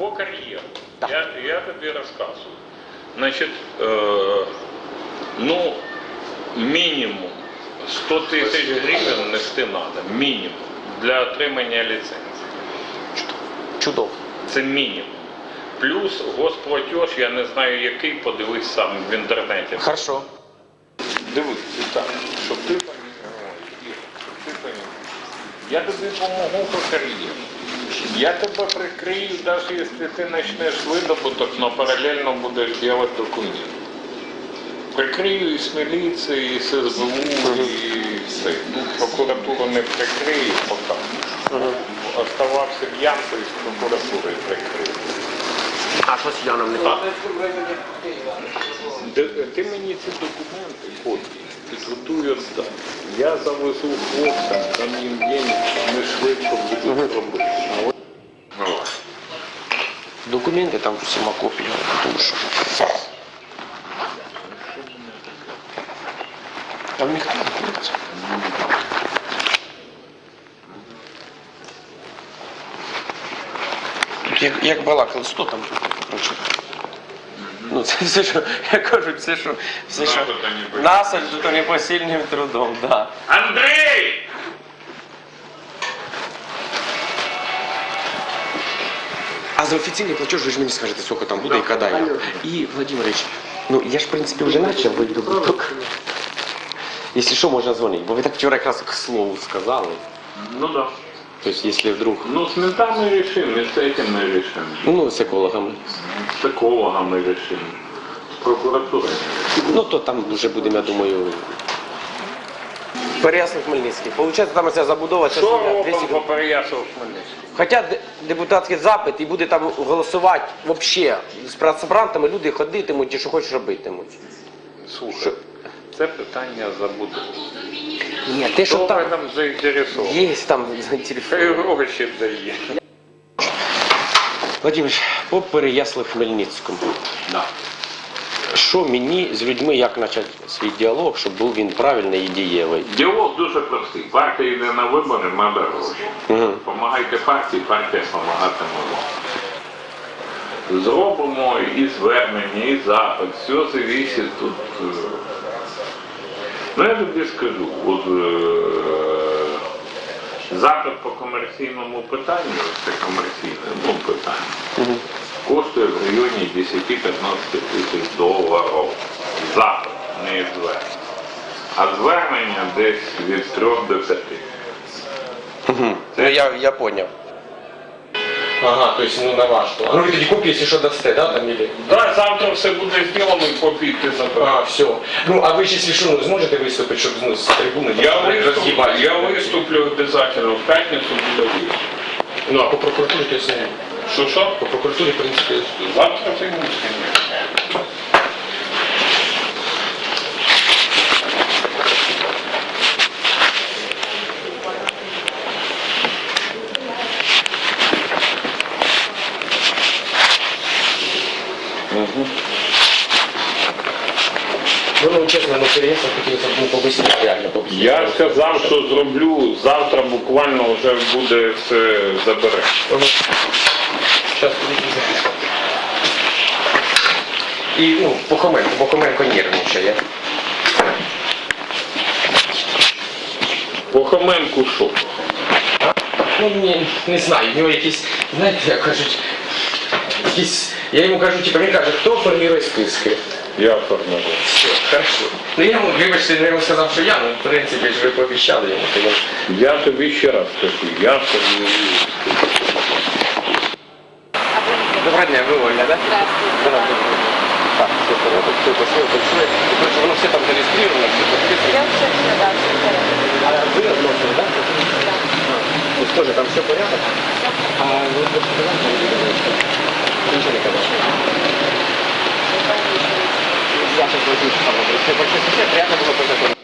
по кар'єру. Так. Я, я тобі розказую. Значить, е, ну, мінімум 100 тисяч гривень нести треба. Мінімум. Для отримання ліцензії. Чудово. Це мінімум. Плюс госплатеж, я не знаю який, подивись сам в інтернеті. Хорошо. Дивись, так, щоб ти пам'ятав, Ігор, щоб ти пам'ятав. Я тобі допомогу по кар'єрі. Я тебе прикрию, навіть якщо ти почнеш видобуток, але паралельно будеш робити документи. Прикрию і з міліції, і з СБУ, і все. Ну, прокуратуру не прикрию поки. Оставався в Янку і з прокуратурою прикрию. А що з Яном не так? Ти мені ці документи копії підготуй здати. Я завезу хлопцям, дам їм денег, вони швидко будуть робити. Документи там всіма копіями, тому що. Там ніхто не знаходиться. Тут як, як балакали, 100 там коротше. Ну, це все, що, я кажу, все, що, все, що Насаджено непосильним трудом, да. Андрей! А за офіційний платеж ви ж мені скажете, сколько там буде і коли. І, Владимирович, ну я ж, в принципі, вже почав видобуток. Якщо що, можна дзвонити, бо ви так вчора якраз к слову сказали. Ну да. Тобто, якщо вдруг, Ну с ментами решим, и с этим мы решим. ну, з екологами. С экологом мы решим. С прокуратурой. Ну, то там вже будемо, я думаю. Переяслав Хмельницький. Получається, там ця забудова, ця Що земля, робимо 200 по Переяславу Хмельницькому? Хоча де- депутатський запит і буде там голосувати взагалі з працебрантами, люди ходитимуть і що хочеш робитимуть. Слухай, це питання забудови. Ні, те, що Хто в там этом є там Хай заінтересовані. гроші дає. Владимир, по Переяслав Хмельницькому. Да. Що мені з людьми, як почати свій діалог, щоб був він правильний і дієвий? Діалог дуже простий. Партія йде на вибори, треба гроші. Угу. Помагайте партії, партія допомагатиме вам. Зробимо і звернення, і запит. Все зависить тут. е, Ну я тобі скажу, от е, запит по комерційному питанню, це комерційне ну, питання, коштує в районі 10-15 тисяч доларів. Запит, не звернення. А звернення десь від 3 до 5. Ну я, я поняв. Ага, то есть ну на ваш то. Ну ви тоді копії, якщо що дасте, да, там или? Да, завтра все буде зроблено і копії ти забереш. А, все. Ну, а ви ще якщо що, ну, зможете виступити, щоб ну, з трибуни Я там виступлю, роз'їбати? я виступлю обов'язково, в п'ятницю буде виступ. Ну, а по прокуратурі, то есть, ні. Що що? По прокуратурі, в принципі, Завтра ти не ну, чесно, ну, переїзд хотілося б ну, побисити, реально побисити. Я сказав, що зроблю, завтра буквально вже буде все забере. Зараз записати. І, ну, Похоменко, Похоменко нервничає. По Хоменку що? Ну, не, не знаю, в нього якісь, знаєте, як кажуть, якісь, я йому кажу, типу, він каже, хто формірує списки? Я формирую. Все, хорошо. Ну я йому, вибачте, я йому сказав, що я, ну, в принципі, ж ви пообіцяли йому, то він... Я тобі ще раз кажу, я формирую. Доброго дня, ви Оля, да? Да, Так, все порядок, все пошли, большое. Короче, воно все там зареєстровано, все подписано. Я все все, да, все в порядке. А ви односили, да? Ну что же, там все порядок? А вы вот сказали, что ничего не казалось. Я сейчас возьму, что там, все приятно было познакомиться.